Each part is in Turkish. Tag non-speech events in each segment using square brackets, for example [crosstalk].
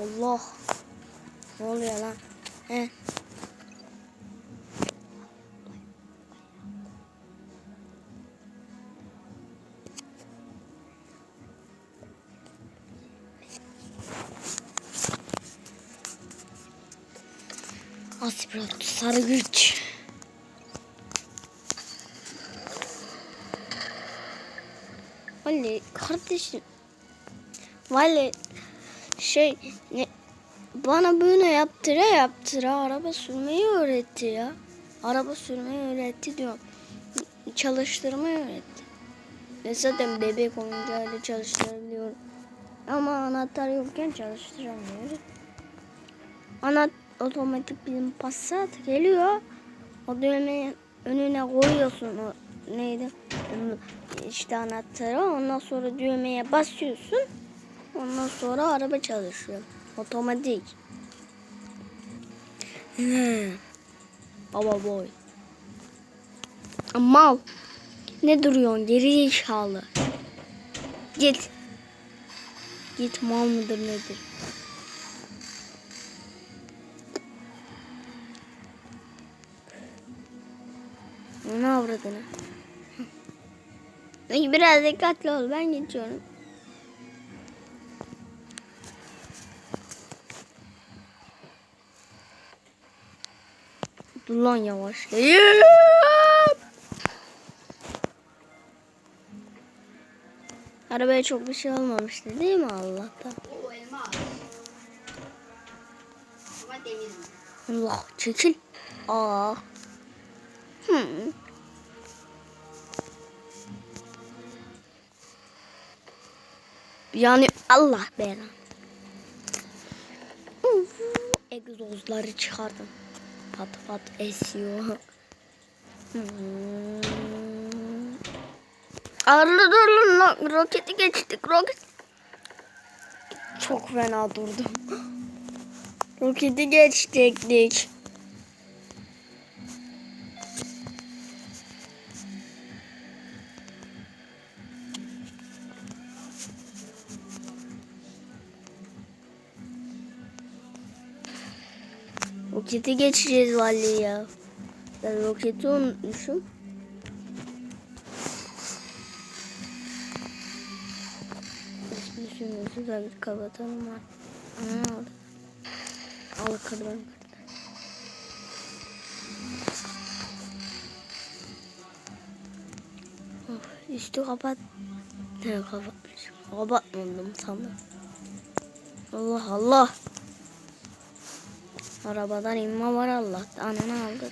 Allah. Ne oluyor lan? He. Aspirat sarı güç. Vallahi kardeşim. Vallahi şey ne bana böyle yaptıra yaptıra araba sürmeyi öğretti ya. Araba sürmeyi öğretti diyorum. Çalıştırmayı öğretti. Ve zaten bebek oyuncağıyla çalıştırabiliyorum. Ama anahtar yokken çalıştıramıyoruz. Ana otomatik bizim Passat geliyor. O düğmeyi önüne koyuyorsun o neydi? İşte anahtarı. Ondan sonra düğmeye basıyorsun. Ondan sonra araba çalışıyor. Otomatik. Baba boy. Mal. Ne duruyorsun geri zekalı? Git. Git mal mıdır nedir? Ne avradını? Biraz dikkatli ol ben geçiyorum. Dur lan yavaş. Arabaya çok bir şey olmamıştı değil mi Allah'tan? O elma. Ama demir mi? Allah çekil. Aa. Hmm. Yani Allah belanı. Egzozları çıkardım. Pat pat esiyor. Hmm. Arlı dur lan roketi geçtik roket. Çok fena durdum. Roketi geçtik. Roketi geçeceğiz vallahi ya. Ben roketi unutmuşum. Hiçbir sürüyorsun da bir kapatalım var. Aldı. Al kırdım. Of, üstü kapat. Ne kapatmışım. Kapatmadım sandım. Allah Allah. Arabadan inme var Allah. Ananı aldı.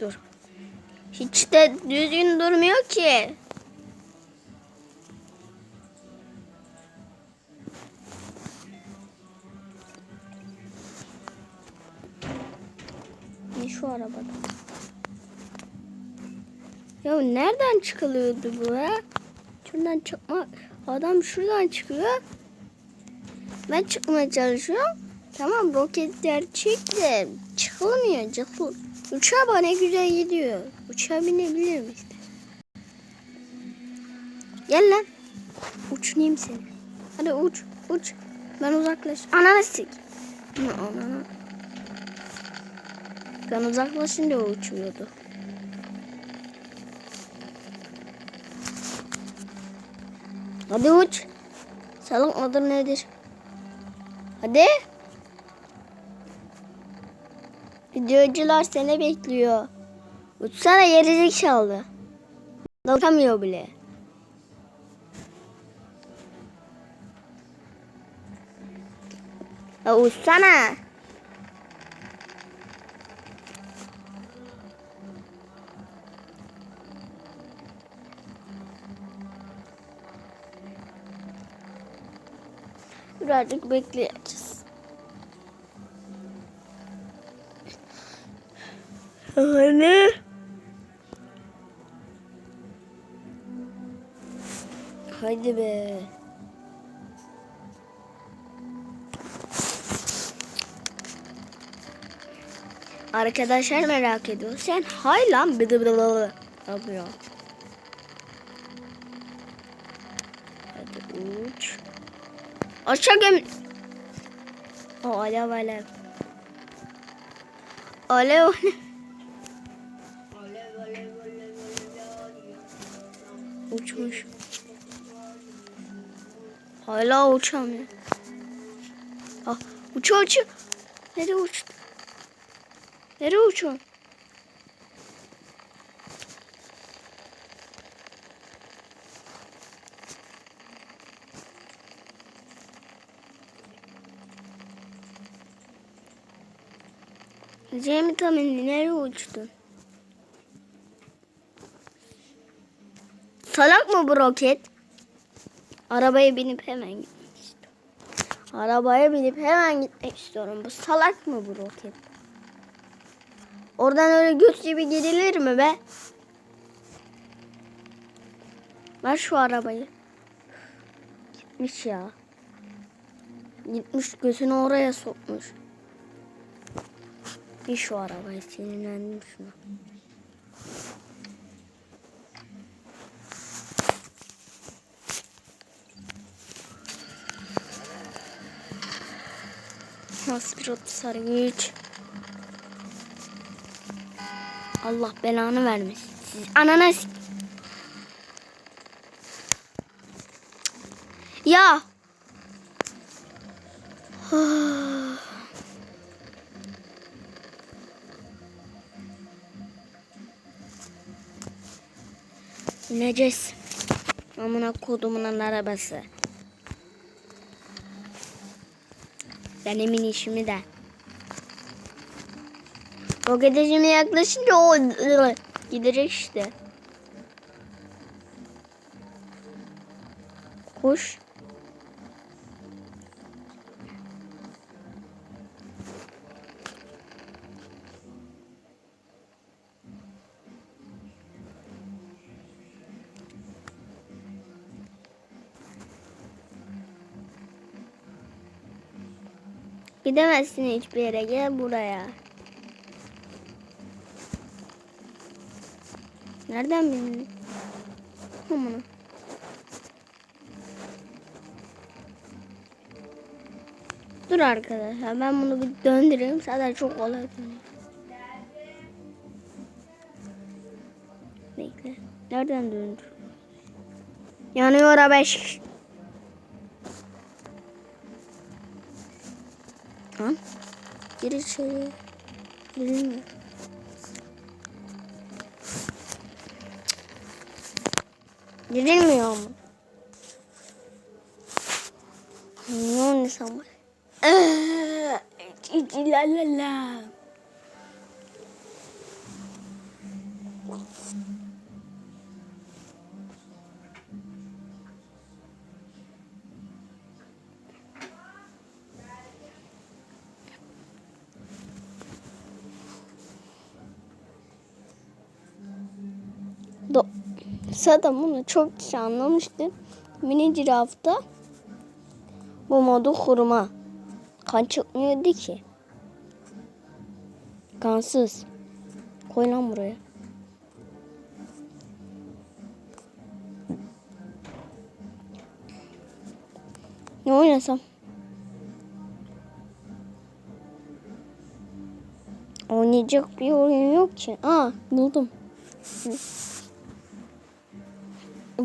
Dur. Hiç de düzgün durmuyor ki. Ne şu arabada? Ya nereden çıkılıyordu bu ya? Şuradan çıkma. Adam şuradan çıkıyor. Ben çıkmaya çalışıyorum. Tamam roketler çıktı. Çıkılmıyor. Çıkıl. Uçağa bana güzel gidiyor. Uçağa binebilir miyiz? Gel lan. Uçurayım seni. Hadi uç. Uç. Ben uzaklaş. Ananı sik. Ananı. Ben uzaklaşınca uçuyordu. Hadi uç. Salon adı nedir? Hadi. Videocular seni bekliyor. Uçsana yeri zekalı. Uçamıyor bile. Ya uçsana. Birazcık bekleyeceğiz. Hani? Haydi be. Arkadaşlar merak ediyor. Sen hay lan bıdı bıdı yapıyor. Hadi uç. Aşağı gemi. Alev alev. Alev alev. Uçmuş. Hala uçamıyor. Ah, uçuyor uçuyor. Nereye uçtu? Nereye uçuyor? Cemil Tamin nereye uçtun? Salak mı bu roket? Arabaya binip hemen gitmek istiyorum. Arabaya binip hemen gitmek istiyorum. Bu salak mı bu roket? Oradan öyle göt gibi gidilir mi be? Ver şu arabayı. Gitmiş ya. Gitmiş gözünü oraya sokmuş. Bir şu arabayı sinirlendim şuna. Nasıl bir sarıç? Allah belanı vermesin. Siz ananas. Ya. İneceğiz. Amına kodumun arabası. Benim inişimi de. Roketecime yaklaşınca o gidecek işte. Koş. Gidemezsin hiçbir yere. Gel buraya. Nereden bildin? Amına. Dur arkadaşlar ben bunu bir döndüreyim. Zaten çok kolay dönüyor. Bekle. Nereden döndür? Yanıyor araba. Lan. Gir içeri. Girilmiyor. Girilmiyor mu? Ne oynasam var? La la la. Do Zaten bunu çok kişi anlamıştır. Mini cirafta bu modu kurma. Kan çıkmıyordu ki. Kansız. Koy lan buraya. Ne oynasam? Oynayacak bir oyun yok ki. Aa buldum.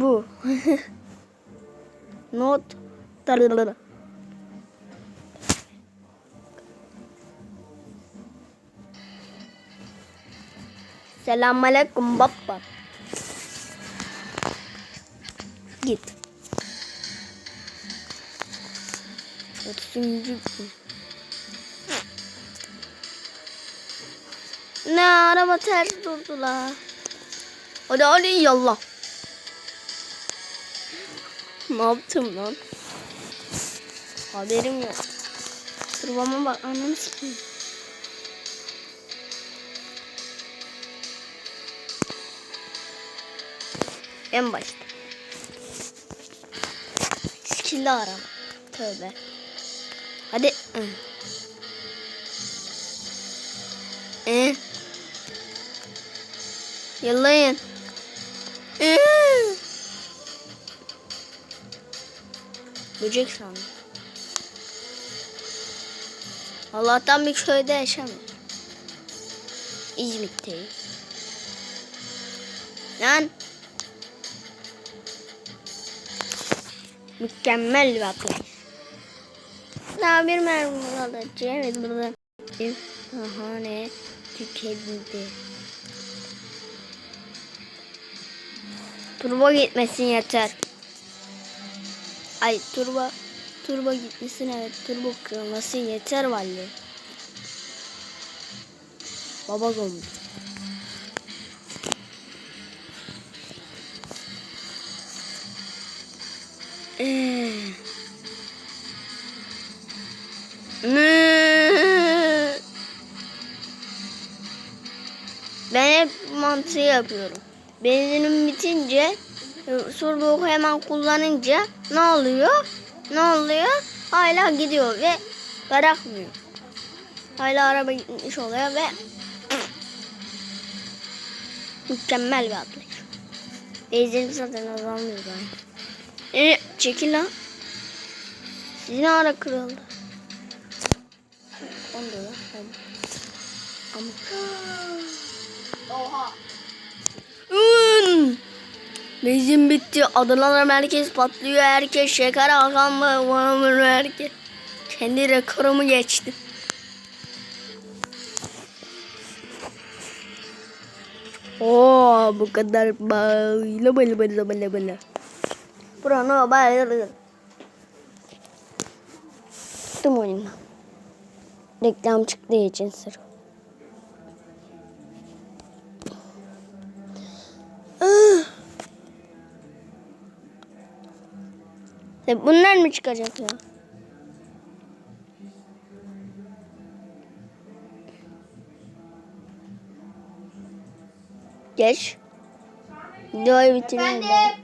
Bu. [laughs] Not. Darıları. Selamünaleyküm baba. Git. Otuzuncu gün. Ne araba ters durdu la. Hadi hadi yallah. Ne yaptım lan? Haberim yok. Turbama bak ananı sikeyim. En başta. Skilli arama. Tövbe. Hadi. Ee? Yıllayın. Ee? Böcek sandım. Allah'tan bir köyde yaşamıyor. İzmit'teyim. Lan. Mükemmel bir atlayış. Daha bir mermi alacağım. Evet burada. Aha ne? Tükendi. Turbo gitmesin yeter. Ay turbo turbo gitmesin evet turbo kırılması yeter vallahi. Baba zombi. Ee. [laughs] Ben hep mantığı yapıyorum. Benzinim bitince sorduğu hemen kullanınca ne oluyor? Ne oluyor? Hala gidiyor ve bırakmıyor. Hala araba gitmiş oluyor ve [clears throat] mükemmel bir atlayış. Benzinim zaten azalmıyor yani. E, çekil lan. Sizin ara kırıldı. Onda da. Ama. [gasps] Oha. Ün! Benzin bitti. Adana'da merkez patlıyor. Herkes şeker akan mı? Herkes? Kendi rekorumu geçti. Oo bu kadar böyle böyle böyle böyle böyle. Buranı böyle. Tuttum oyunu. Reklam çıktığı için sırf. Bunlar mı çıkacak ya? Geç. Videoyu bitirelim.